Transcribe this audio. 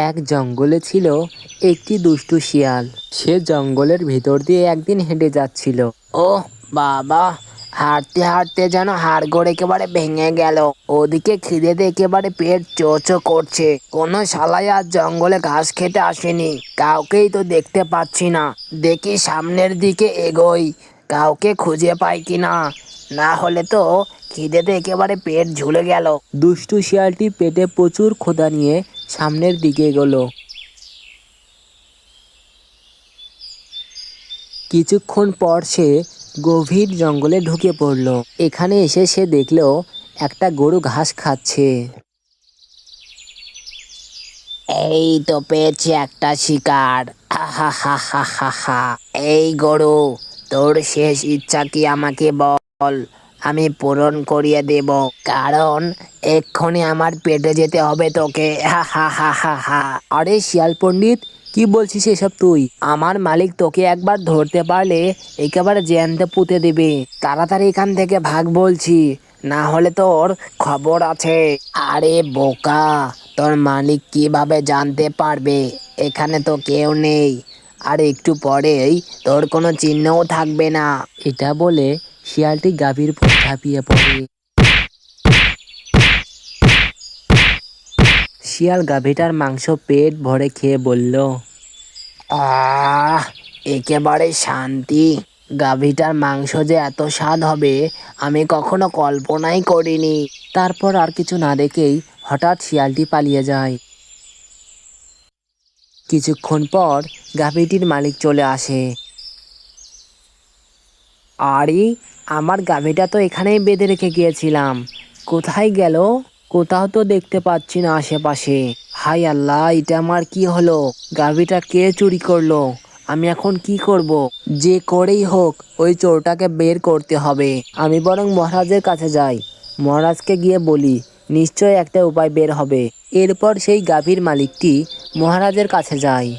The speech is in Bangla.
এক জঙ্গলে ছিল একটি দুষ্টু শিয়াল। সে জঙ্গলের ভিতর দিয়ে একদিন হেঁটে যাচ্ছিল। ও বাবা, হাঁটতে হাঁটতে যেন হাড়গোড় একেবারে ভেঙে গেল। ওদিকে খিদেতে একেবারে পেট চোচো করছে। কোনো শালাই আর জঙ্গলে ঘাস খেতে আসেনি। কাউকেই তো দেখতে পাচ্ছি না। দেখি সামনের দিকে এগোই। কাউকে খুঁজে পাই কিনা। না হলে তো খিদেতে একেবারে পেট ঝুলে গেল। দুষ্টু শিয়ালটি পেটে প্রচুর ক্ষুধা নিয়ে সামনের দিকে এগোলো। কিছুক্ষণ পর সে গভীর জঙ্গলে ঢুকে পড়ল। এখানে এসে সে দেখল একটা গরু ঘাস খাচ্ছে। এই তো পেয়েছি একটা শিকার। হা হা হা হা হা এই গরু তোর শেষ ইচ্ছা কি আমাকে বল? আমি পূরণ করিয়ে দেব। কারণ এক্ষুনি আমার পেটে যেতে হবে তোকে। হা হা হা হা হা। আরে শিয়াল পণ্ডিত, কি বলছিস এসব তুই? আমার মালিক তোকে একবার ধরতে পারলে একেবারে জ্যান্ত পুঁতে দিবে। তাড়াতাড়ি এখান থেকে ভাগ বলছি, না হলে তোর খবর আছে। আরে বোকা, তোর মালিক কীভাবে জানতে পারবে? এখানে তো কেউ নেই। আর একটু পরেই তোর কোনো চিহ্নও থাকবে না। এটা বলে শিয়ালটি গাভীর উপর ঝাঁপিয়ে পড়ে। শিয়াল গাভীটার মাংস পেট ভরে খেয়ে বলল, আহ, একেবারে শান্তি। গাভীটার মাংস যে এত স্বাদ হবে, আমি কখনো কল্পনাই করিনি। তারপর আর কিছু না দেখেই হঠাৎ শিয়ালটি পালিয়ে যায়। কিছুক্ষণ পর গাভীটির মালিক চলে আসে। আরে, আমার গাভীটা তো এখানেই বেঁধে রেখে গিয়েছিলাম। কোথায় গেল? কোথাও তো দেখতে পাচ্ছি না আশেপাশে। হাই আল্লাহ, এটা আমার কি হলো? গাভীটা কে চুরি করল? আমি এখন কি করব? যে করেই হোক, ওই চোরটাকে বের করতে হবে। আমি বরং মহারাজের কাছে যাই। মহারাজকে গিয়ে বলি নিশ্চয় একটা উপায় বের হবে। এরপর সেই গাভীর মালিকটি মহারাজের কাছে যায়।